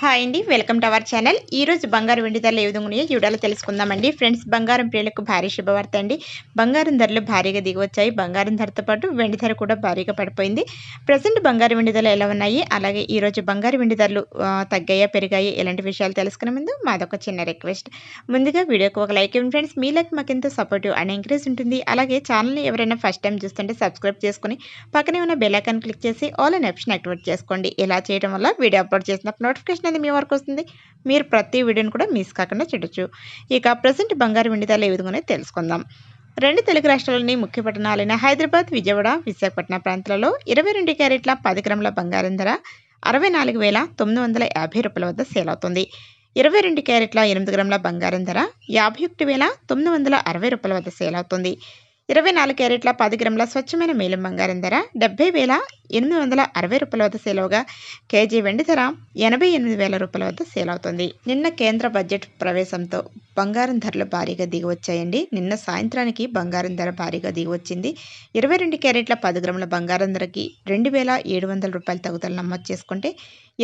Hi అండి welcome to our channel. ఈ రోజు బంగారు వెండి ధరలు ఏ విధంగా ఉన్నాయో చూడాలో తెలుసుకుందామండి. ఫ్రెండ్స్ బంగారం ప్రియులకు భారీ శుభవార్త అండి. బంగారం ధరలు భారీగా దిగివచ్చాయి. బంగారం ధరతో పాటు వెండి ధర కూడా భారీగా పడిపోయింది. ప్రజెంట్ బంగారు వెండి ధరలు ఎలా ఉన్నాయి? అలాగే ఈరోజు బంగారు వెండి ధరలు తగ్గాయా పెరిగాయి? ఎలాంటి విషయాలు తెలుసుకునే ముందు మాదొక చిన్న రిక్వెస్ట్. ముందుగా వీడియోకి ఒక లైక్ ఇవ్వండి ఫ్రెండ్స్. మీ లైక్ మాకు ఎంతో సపోర్టివ్ అండ్ ఎంకరేజ్ ఉంటుంది. అలాగే ఛానల్ని ఎవరైనా ఫస్ట్ టైం చూస్తుంటే సబ్స్క్రైబ్ చేసుకుని పక్కనే ఉన్న బెల్ ఐకాన్ క్లిక్ చేసి ఆల్ అండ్ ఆప్షన్ యాక్టివేట్ చేసుకోండి. ఇలా చేయడం వల్ల వీడియో అప్లోడ్ చేసినప్పుడు నోటిఫికేషన్ అనేది మీ వరకు వస్తుంది. మీరు ప్రతి వీడియోని కూడా మిస్ కాకుండా చూడొచ్చు. ఇక ప్రజెంట్ బంగారు వెండి ధరలు ఏ విధంగా తెలుసుకుందాం. రెండు తెలుగు రాష్ట్రాల్లోని ముఖ్య పట్టణాలైన హైదరాబాద్ విజయవాడ విశాఖపట్నం ప్రాంతాలలో ఇరవై రెండు క్యారెట్ల పది గ్రాముల బంగారం ధర అరవై నాలుగు వేల తొమ్మిది వందల యాభై రూపాయల వద్ద సేల్ అవుతుంది. ఇరవై రెండు క్యారెట్ల ఎనిమిది గ్రాముల బంగారం ధర యాభై ఒకటి వేల తొమ్మిది వందల అరవై రూపాయల వద్ద సేల్ అవుతుంది. ఇరవై నాలుగు క్యారెట్ల పది గ్రాముల స్వచ్ఛమైన మేలం బంగారం ధర డెబ్బై వేల ఎనిమిది వందల అరవై రూపాయల వద్ద సేల్ అవగా. కేజీ వెండి ధర ఎనభై ఎనిమిది వేల రూపాయల వద్ద సేల్ అవుతుంది. నిన్న కేంద్ర బడ్జెట్ ప్రవేశంతో బంగారం ధరలు భారీగా దిగివచ్చాయండి. నిన్న సాయంత్రానికి బంగారం ధర భారీగా దిగివచ్చింది. ఇరవై రెండు క్యారెట్ల పది గ్రాముల బంగారం ధరకి రెండు వేల ఏడు వందల రూపాయల తగుదల నమోదు చేసుకుంటే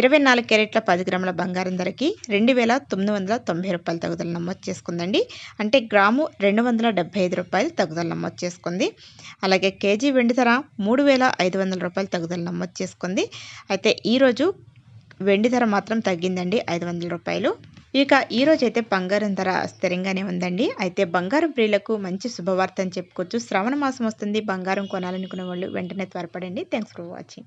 ఇరవై నాలుగు క్యారెట్ల పది గ్రాముల బంగారం ధరకి రెండు వేల తొమ్మిది వందల తొంభై రూపాయల తగుదల నమోదు చేసుకుందండి. అంటే గ్రాము రెండు వందల డెబ్బై ఐదు రూపాయలు తగుదల నమోదు చేసుకుంది. అలాగే కేజీ వెండి ధర మూడు వేల ఐదు వందల రూపాయలు తగుదల నమోదు చేసుకుంది. అయితే ఈరోజు వెండి ధర మాత్రం తగ్గిందండి ఐదు వందల రూపాయలు. ఇక ఈ రోజు అయితే బంగారం ధర స్థిరంగానే ఉందండి. అయితే బంగారం ప్రియులకు మంచి శుభవార్త అని చెప్పుకోవచ్చు. శ్రావణ మాసం వస్తుంది. బంగారం కొనాలనుకునే వాళ్ళు వెంటనే త్వరపడండి. Thanks for watching